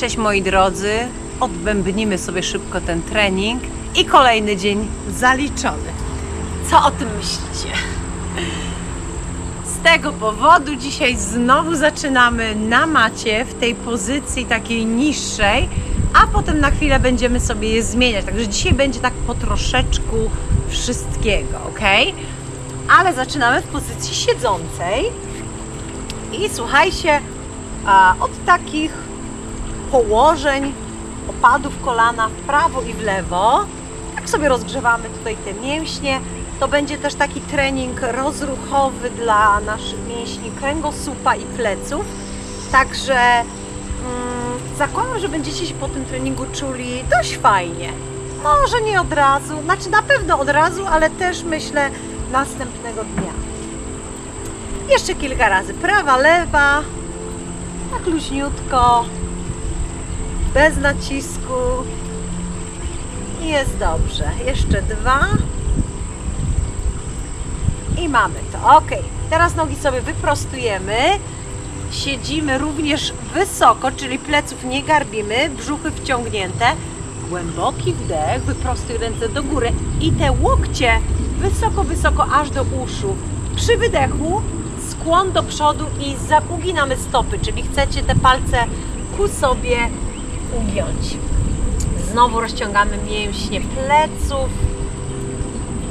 Cześć moi drodzy, odbębnimy sobie szybko ten trening i kolejny dzień zaliczony. Co o tym myślicie? Z tego powodu dzisiaj znowu zaczynamy na macie w tej pozycji takiej niższej, a potem na chwilę będziemy sobie je zmieniać. Także dzisiaj będzie tak po troszeczku wszystkiego, ok? Ale zaczynamy w pozycji siedzącej. I słuchajcie, od takich położeń, opadów kolana w prawo i w lewo. Tak sobie rozgrzewamy tutaj te mięśnie. To będzie też taki trening rozruchowy dla naszych mięśni kręgosłupa i pleców. Także mm, zakładam, że będziecie się po tym treningu czuli dość fajnie. Może nie od razu, znaczy na pewno od razu, ale też myślę następnego dnia. Jeszcze kilka razy prawa, lewa, tak luźniutko, bez nacisku. I jest dobrze. Jeszcze dwa. I mamy to. Ok. Teraz nogi sobie wyprostujemy. Siedzimy również wysoko, czyli pleców nie garbimy, brzuchy wciągnięte. Głęboki wdech, wyprostuj ręce do góry i te łokcie wysoko, wysoko aż do uszu. Przy wydechu skłon do przodu i za- uginamy stopy, czyli chcecie te palce ku sobie ugiąć. Znowu rozciągamy mięśnie pleców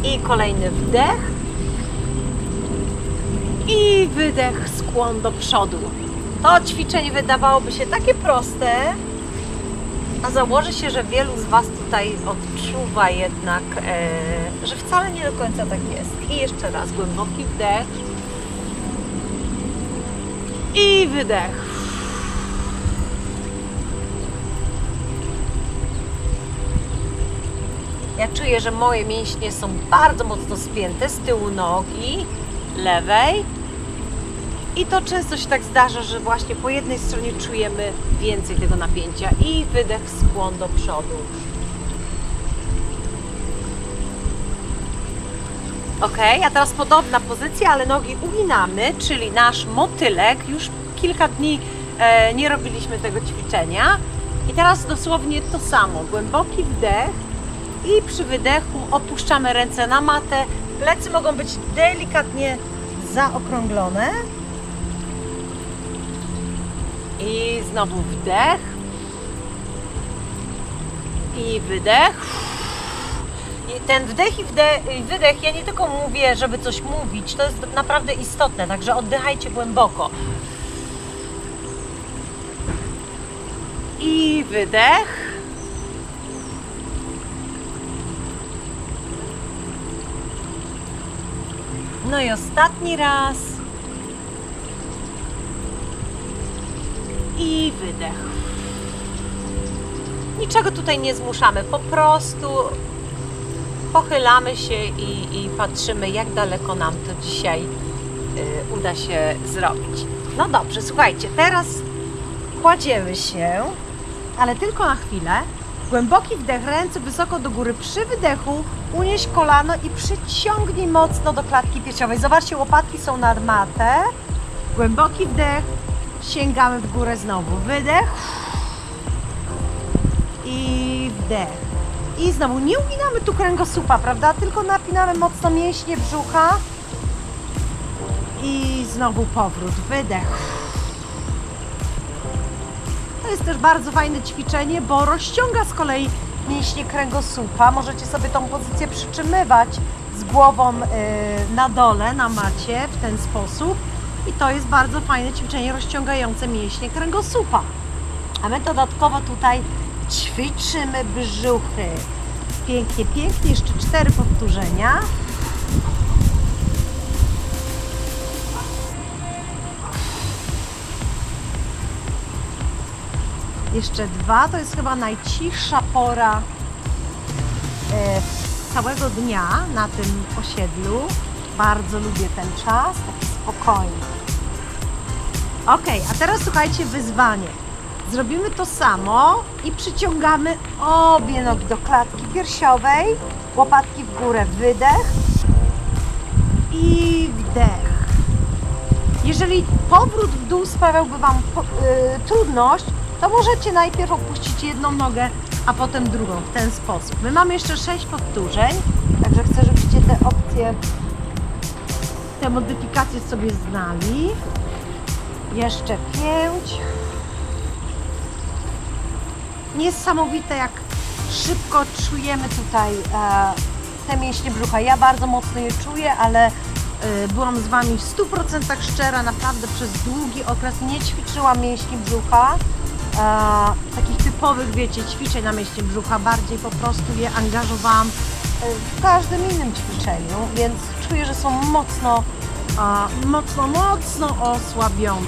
i kolejny wdech i wydech, skłon do przodu. To ćwiczenie wydawałoby się takie proste, a założę się, że wielu z Was tutaj odczuwa jednak, e, że wcale nie do końca tak jest. I jeszcze raz głęboki wdech i wydech. Ja czuję, że moje mięśnie są bardzo mocno spięte z tyłu nogi lewej. I to często się tak zdarza, że właśnie po jednej stronie czujemy więcej tego napięcia. I wydech, skłon do przodu. Ok, a teraz podobna pozycja, ale nogi uginamy, czyli nasz motylek. Już kilka dni e, nie robiliśmy tego ćwiczenia. I teraz dosłownie to samo. Głęboki wdech i przy wydechu opuszczamy ręce na matę. Plecy mogą być delikatnie zaokrąglone. I znowu wdech. I wydech. I ten wdech i wydech, ja nie tylko mówię, żeby coś mówić, to jest naprawdę istotne, także oddychajcie głęboko. I wydech. No i ostatni raz. I wydech. Niczego tutaj nie zmuszamy, po prostu pochylamy się i, i patrzymy, jak daleko nam to dzisiaj y, uda się zrobić. No dobrze, słuchajcie, teraz kładziemy się, ale tylko na chwilę. Głęboki wdech, ręce wysoko do góry. Przy wydechu unieś kolano i przyciągnij mocno do klatki piersiowej. Zobaczcie, łopatki są nad matę. Głęboki wdech, sięgamy w górę znowu. Wydech i wdech. I znowu nie uginamy tu kręgosłupa, prawda? Tylko napinamy mocno mięśnie brzucha. I znowu powrót, wydech. To jest też bardzo fajne ćwiczenie, bo rozciąga z kolei mięśnie kręgosłupa. Możecie sobie tą pozycję przytrzymywać z głową y, na dole, na macie w ten sposób. I to jest bardzo fajne ćwiczenie rozciągające mięśnie kręgosłupa. A my dodatkowo tutaj ćwiczymy brzuchy. Pięknie, pięknie. Jeszcze cztery powtórzenia. Jeszcze dwa. To jest chyba najcichsza pora e, całego dnia na tym osiedlu. Bardzo lubię ten czas, taki spokojny. Ok, a teraz słuchajcie, wyzwanie. Zrobimy to samo i przyciągamy obie nogi do klatki piersiowej, łopatki w górę, wydech i wdech. Jeżeli powrót w dół sprawiałby Wam po- y, trudność, to możecie najpierw opuścić jedną nogę, a potem drugą w ten sposób. My mamy jeszcze 6 powtórzeń, także chcę, żebyście te opcje, te modyfikacje sobie znali. Jeszcze 5. Niesamowite, jak szybko czujemy tutaj e, te mięśnie brzucha. Ja bardzo mocno je czuję, ale e, byłam z Wami w 100% szczera. Naprawdę przez długi okres nie ćwiczyłam mięśni brzucha. E, takich typowych, wiecie, ćwiczeń na mięśnie brzucha. Bardziej po prostu je angażowałam e, w każdym innym ćwiczeniu, więc czuję, że są mocno, e, mocno, mocno osłabione.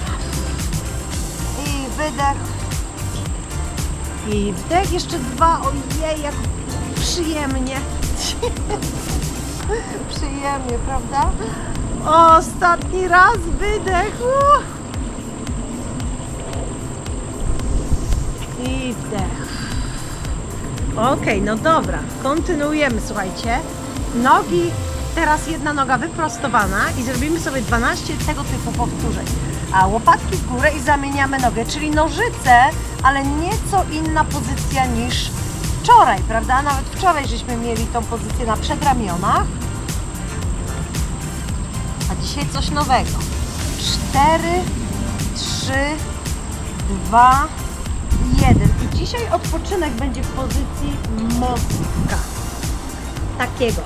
I wydech. I wdech jeszcze dwa. Ojej, jak przyjemnie. przyjemnie, prawda? Ostatni raz wydech. Uff. I wdech. No dobra, kontynuujemy, słuchajcie. Nogi, teraz jedna noga wyprostowana i zrobimy sobie 12 tego typu powtórzeń. A łopatki w górę i zamieniamy nogę, czyli nożyce, ale nieco inna pozycja niż wczoraj, prawda? Nawet wczoraj żeśmy mieli tą pozycję na przedramionach. A dzisiaj coś nowego. 4, 3, 2, 1. I dzisiaj odpoczynek będzie w pozycji mostka. Takiego.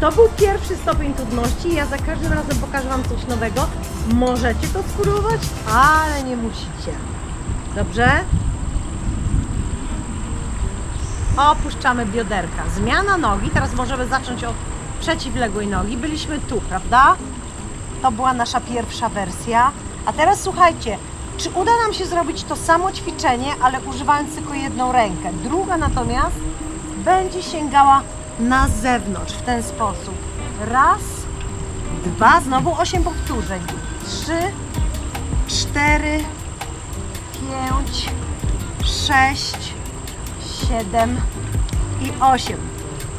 To był pierwszy stopień trudności. Ja za każdym razem pokażę Wam coś nowego. Możecie to spróbować, ale nie musicie. Dobrze? Opuszczamy bioderka. Zmiana nogi. Teraz możemy zacząć od przeciwległej nogi. Byliśmy tu, prawda? To była nasza pierwsza wersja. A teraz słuchajcie, czy uda nam się zrobić to samo ćwiczenie, ale używając tylko jedną rękę? Druga natomiast będzie sięgała na zewnątrz w ten sposób. Raz, dwa, znowu osiem powtórzeń. Trzy, cztery, pięć, sześć, siedem i osiem.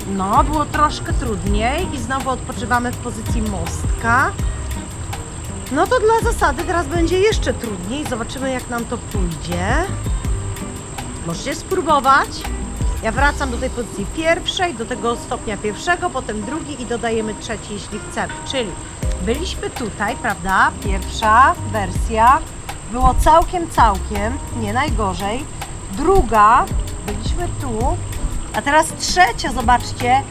No, było troszkę trudniej i znowu odpoczywamy w pozycji mostka. No to dla zasady teraz będzie jeszcze trudniej. Zobaczymy jak nam to pójdzie. Możecie spróbować. Ja wracam do tej pozycji pierwszej, do tego stopnia pierwszego, potem drugi i dodajemy trzeci, jeśli chcemy. Czyli byliśmy tutaj, prawda? Pierwsza wersja. Było całkiem, całkiem, nie najgorzej. Druga, byliśmy tu. A teraz trzecia, zobaczcie.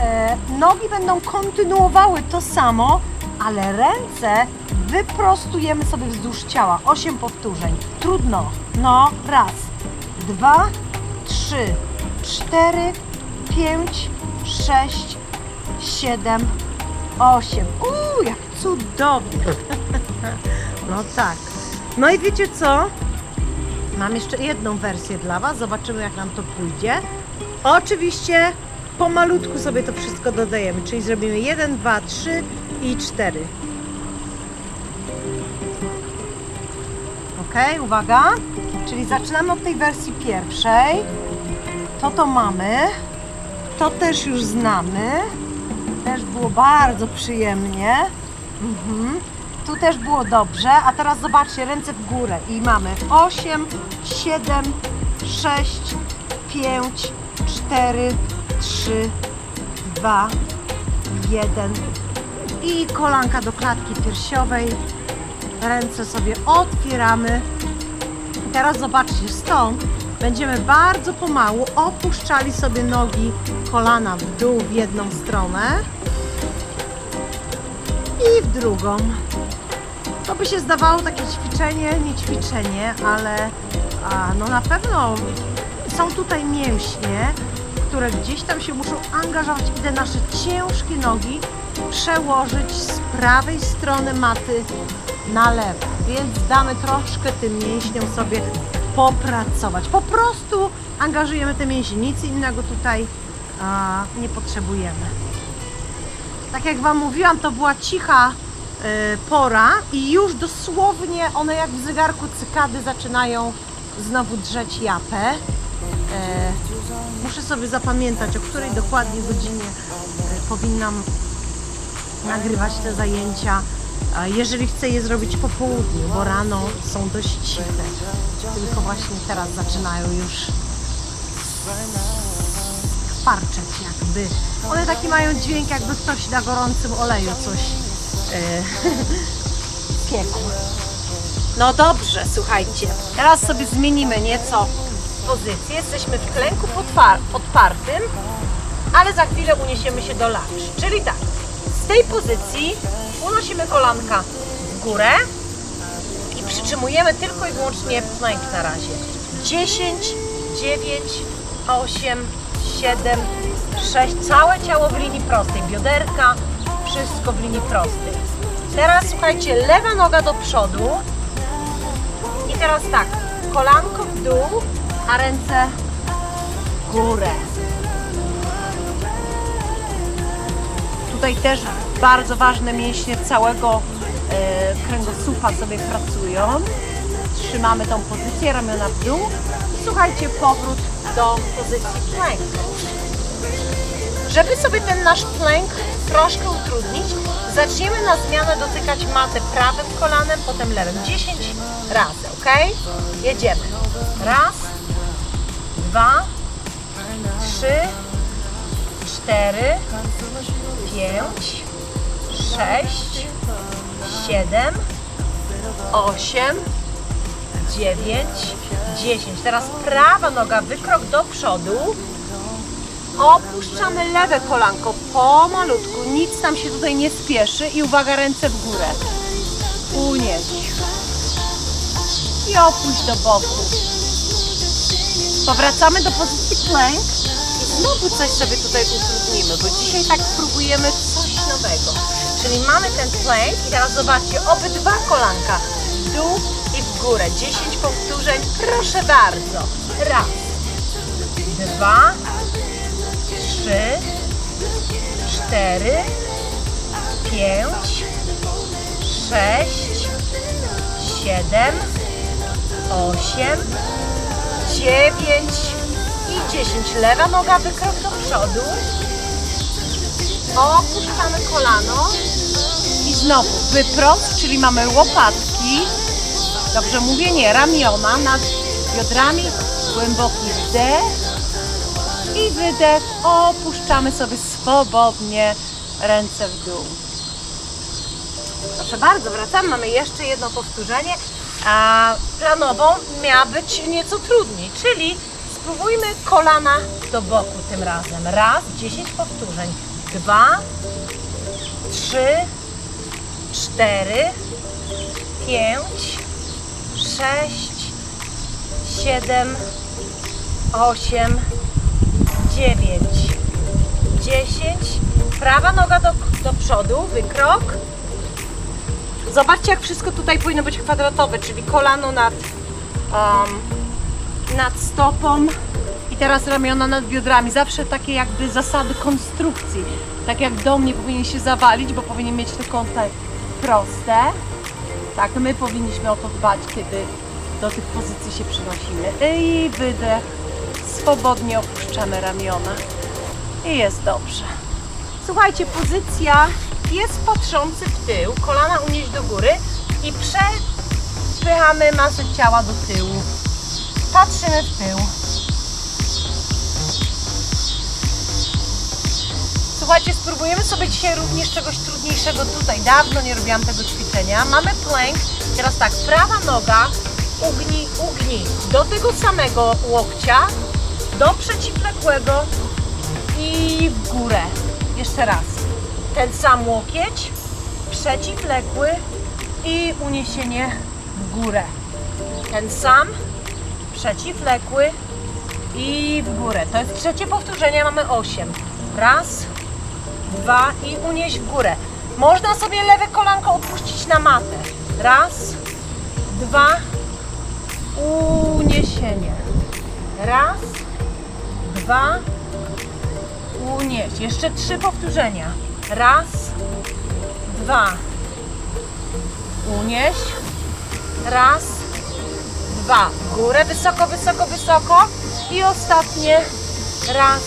E, nogi będą kontynuowały to samo, ale ręce wyprostujemy sobie wzdłuż ciała. Osiem powtórzeń. Trudno. No, raz, dwa, trzy, cztery, pięć, sześć, siedem, osiem. Uuu, jak cudownie. No tak. No i wiecie co? Mam jeszcze jedną wersję dla Was. Zobaczymy, jak nam to pójdzie. Oczywiście pomalutku sobie to wszystko dodajemy, czyli zrobimy 1, 2, 3 i 4. Ok, uwaga. Czyli zaczynamy od tej wersji pierwszej. To to mamy. To też już znamy. Też było bardzo przyjemnie. Mhm. Tu też było dobrze. A teraz zobaczcie, ręce w górę. I mamy 8, 7, 6, 5, 4, 3, 2, 1. I kolanka do klatki piersiowej. Ręce sobie otwieramy. I teraz zobaczcie, stąd będziemy bardzo pomału opuszczali sobie nogi, kolana w dół w jedną stronę i w drugą. To by się zdawało takie ćwiczenie, nie ćwiczenie, ale a, no na pewno są tutaj mięśnie, które gdzieś tam się muszą angażować i te nasze ciężkie nogi przełożyć z prawej strony maty na lewo. Więc damy troszkę tym mięśniom sobie popracować. Po prostu angażujemy te mięśnie, nic innego tutaj a, nie potrzebujemy. Tak jak Wam mówiłam, to była cicha e, pora i już dosłownie one jak w zegarku cykady zaczynają znowu drzeć japę. E, muszę sobie zapamiętać, o której dokładnie godzinie e, powinnam nagrywać te zajęcia. Jeżeli chcę je zrobić po południu, bo rano są dość ciche. Tylko właśnie teraz zaczynają już parczeć jakby. One taki mają dźwięk, jakby ktoś na gorącym oleju coś e, piekł. No dobrze, słuchajcie. Teraz sobie zmienimy nieco pozycję. Jesteśmy w klęku podpartym, ale za chwilę uniesiemy się do lunge. Czyli tak, z tej pozycji unosimy kolanka w górę i przytrzymujemy tylko i wyłącznie plank na razie. 10, 9, 8, 7, 6. Całe ciało w linii prostej. Bioderka, wszystko w linii prostej. Teraz słuchajcie, lewa noga do przodu. I teraz tak, kolanko w dół, a ręce w górę. Tutaj też bardzo ważne mięśnie całego e, kręgosłupa sobie pracują. Trzymamy tą pozycję, ramiona w dół. Słuchajcie, powrót do pozycji plank. Żeby sobie ten nasz plank troszkę utrudnić, zaczniemy na zmianę dotykać matę prawym kolanem, potem lewym. 10 razy, ok? Jedziemy. Raz, dwa, trzy, cztery, pięć, sześć, siedem, osiem, dziewięć, dziesięć. Teraz prawa noga, wykrok do przodu. Opuszczamy lewe kolanko pomalutku, nic nam się tutaj nie spieszy i uwaga, ręce w górę. Unieś. I opuść do boku. Powracamy do pozycji plank i znowu coś sobie tutaj utrudnimy, bo dzisiaj tak próbujemy coś nowego. Czyli mamy ten plank i teraz zobaczcie, obydwa kolanka. W dół i w górę. 10 powtórzeń, proszę bardzo. Raz, dwa, trzy, cztery, pięć, sześć, siedem, osiem, dziewięć. I dziesięć. Lewa noga wykrok do przodu. Opuszczamy kolano i znowu wyprost, czyli mamy łopatki. Dobrze mówię, nie, ramiona nad biodrami, głęboki wdech i wydech. Opuszczamy sobie swobodnie ręce w dół. Proszę bardzo, wracamy. Mamy jeszcze jedno powtórzenie. A planowo miała być nieco trudniej, czyli spróbujmy kolana do boku tym razem. Raz, 10 powtórzeń. Dwa, trzy, cztery, pięć, sześć, siedem, osiem, dziewięć, dziesięć. Prawa noga do, do przodu, wykrok. Zobaczcie, jak wszystko tutaj powinno być kwadratowe, czyli kolano nad, um, nad stopą teraz ramiona nad biodrami. Zawsze takie jakby zasady konstrukcji. Tak jak dom nie powinien się zawalić, bo powinien mieć te kąty proste. Tak, my powinniśmy o to dbać, kiedy do tych pozycji się przynosimy. I wydech. Swobodnie opuszczamy ramiona. I jest dobrze. Słuchajcie, pozycja jest patrzący w tył, kolana unieść do góry i przepychamy masę ciała do tyłu. Patrzymy w tył. Słuchajcie, spróbujemy sobie dzisiaj również czegoś trudniejszego tutaj. Dawno nie robiłam tego ćwiczenia. Mamy plank. Teraz tak, prawa noga ugnij, ugnij do tego samego łokcia, do przeciwległego i w górę. Jeszcze raz. Ten sam łokieć, przeciwległy i uniesienie w górę. Ten sam, przeciwległy i w górę. To jest trzecie powtórzenie, mamy 8. Raz, dwa i unieść w górę. Można sobie lewe kolanko opuścić na matę. Raz, dwa, uniesienie. Raz, dwa, unieść. Jeszcze trzy powtórzenia. Raz, dwa, unieść. Raz, dwa, w górę, wysoko, wysoko, wysoko. I ostatnie. Raz,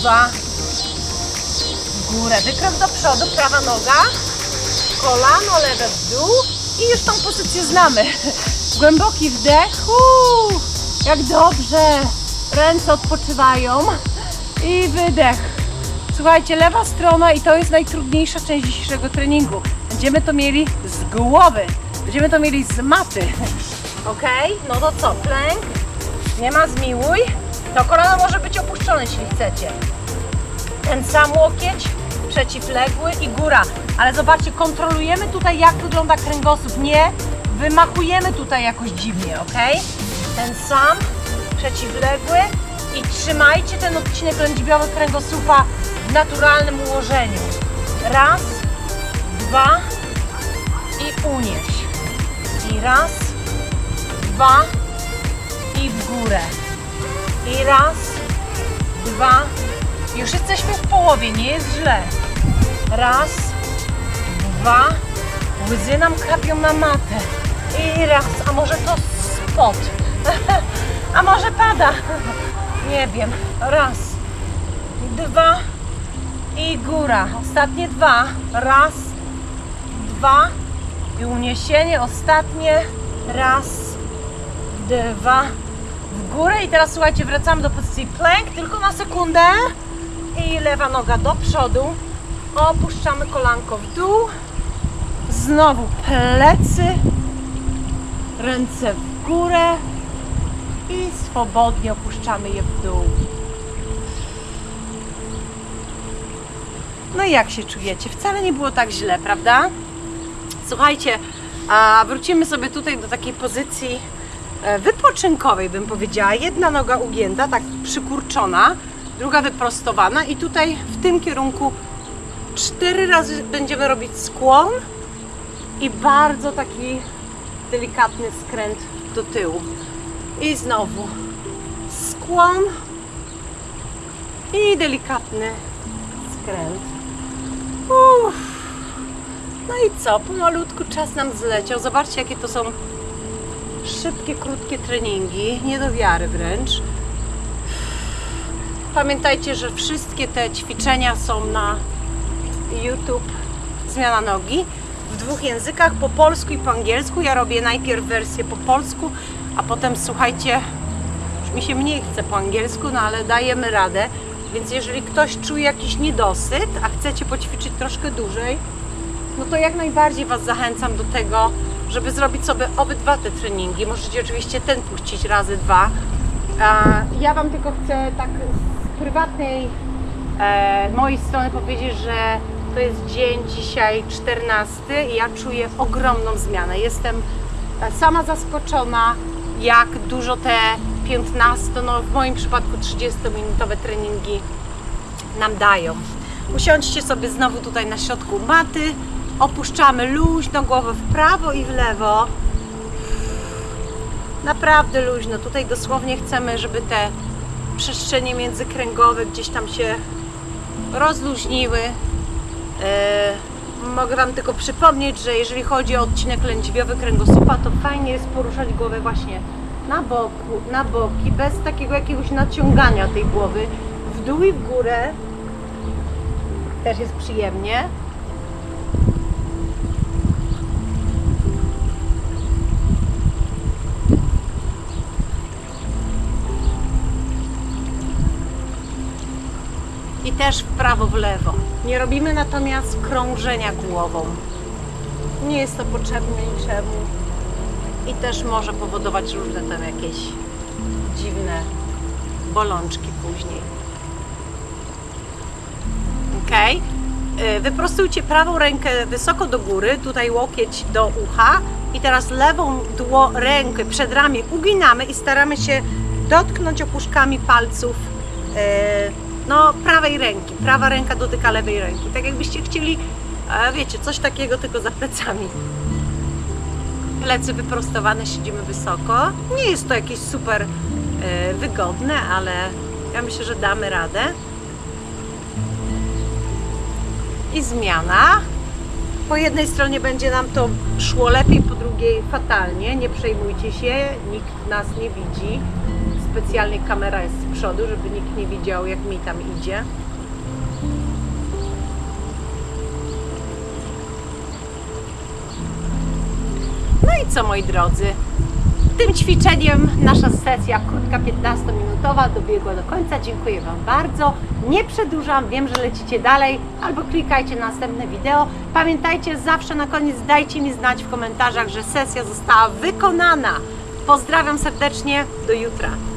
dwa, górę. Do przodu, prawa noga. kolano lewe w dół i już tą pozycję znamy. Głęboki wdech, jak dobrze, ręce odpoczywają i wydech. Słuchajcie, lewa strona i to jest najtrudniejsza część dzisiejszego treningu. Będziemy to mieli z głowy, będziemy to mieli z maty. Ok, no to co, plank, nie ma zmiłuj, to kolano może być opuszczone, jeśli chcecie. Ten sam łokieć, przeciwległy i góra. Ale zobaczcie, kontrolujemy tutaj jak wygląda kręgosłup. Nie wymachujemy tutaj jakoś dziwnie, ok? Ten sam, przeciwległy i trzymajcie ten odcinek lędźwiowy kręgosłupa w naturalnym ułożeniu. Raz, dwa i unieś. I raz, dwa i w górę. I raz, dwa. Już jesteśmy w połowie, nie jest źle. Raz, dwa. Łzy nam kapią na matę. I raz, a może to spot. A może pada. Nie wiem. Raz, dwa i góra. Ostatnie dwa. Raz, dwa i uniesienie. Ostatnie. Raz, dwa w górę i teraz słuchajcie, wracamy do pozycji plank, tylko na sekundę i lewa noga do przodu, opuszczamy kolanko w dół, znowu plecy, ręce w górę i swobodnie opuszczamy je w dół. No i jak się czujecie? Wcale nie było tak źle, prawda? Słuchajcie, a wrócimy sobie tutaj do takiej pozycji e, wypoczynkowej, bym powiedziała. Jedna noga ugięta, tak przykurczona, druga wyprostowana i tutaj w tym kierunku cztery razy będziemy robić skłon i bardzo taki delikatny skręt do tyłu. I znowu skłon i delikatny skręt. Uff. No i co? Pomalutku czas nam zleciał. Zobaczcie, jakie to są szybkie, krótkie treningi. Nie do wiary wręcz. Pamiętajcie, że wszystkie te ćwiczenia są na YouTube Zmiana Nogi w dwóch językach, po polsku i po angielsku. Ja robię najpierw wersję po polsku, a potem słuchajcie, już mi się mniej chce po angielsku, no ale dajemy radę. Więc jeżeli ktoś czuje jakiś niedosyt, a chcecie poćwiczyć troszkę dłużej, no to jak najbardziej Was zachęcam do tego, żeby zrobić sobie obydwa te treningi. Możecie oczywiście ten puścić razy dwa. Ja Wam tylko chcę tak z prywatnej e, mojej strony powiedzieć, że to jest dzień dzisiaj 14 i ja czuję ogromną zmianę. Jestem e, sama zaskoczona, jak dużo te 15, no w moim przypadku 30-minutowe treningi nam dają. Usiądźcie sobie znowu tutaj na środku maty, opuszczamy luźno głowę w prawo i w lewo. Naprawdę luźno. Tutaj dosłownie chcemy, żeby te przestrzenie międzykręgowe gdzieś tam się rozluźniły. Yy, mogę Wam tylko przypomnieć, że jeżeli chodzi o odcinek lędźwiowy kręgosłupa, to fajnie jest poruszać głowę właśnie na boku, na boki, bez takiego jakiegoś naciągania tej głowy w dół i w górę. Też jest przyjemnie. Też w prawo, w lewo. Nie robimy natomiast krążenia głową. Nie jest to potrzebne niczemu i też może powodować różne tam jakieś dziwne bolączki później. Ok? Wyprostujcie prawą rękę wysoko do góry, tutaj łokieć do ucha i teraz lewą dło, rękę przed ramię uginamy i staramy się dotknąć opuszkami palców e, no, prawej ręki. Prawa ręka dotyka lewej ręki. Tak jakbyście chcieli, e, wiecie, coś takiego tylko za plecami plecy wyprostowane, siedzimy wysoko. Nie jest to jakieś super e, wygodne, ale ja myślę, że damy radę. I zmiana. Po jednej stronie będzie nam to szło lepiej, po drugiej fatalnie. Nie przejmujcie się, nikt nas nie widzi. Specjalnie kamera jest z przodu, żeby nikt nie widział, jak mi tam idzie. co moi drodzy, tym ćwiczeniem nasza sesja krótka 15-minutowa dobiegła do końca. Dziękuję Wam bardzo. Nie przedłużam, wiem, że lecicie dalej albo klikajcie na następne wideo. Pamiętajcie, zawsze na koniec dajcie mi znać w komentarzach, że sesja została wykonana. Pozdrawiam serdecznie, do jutra.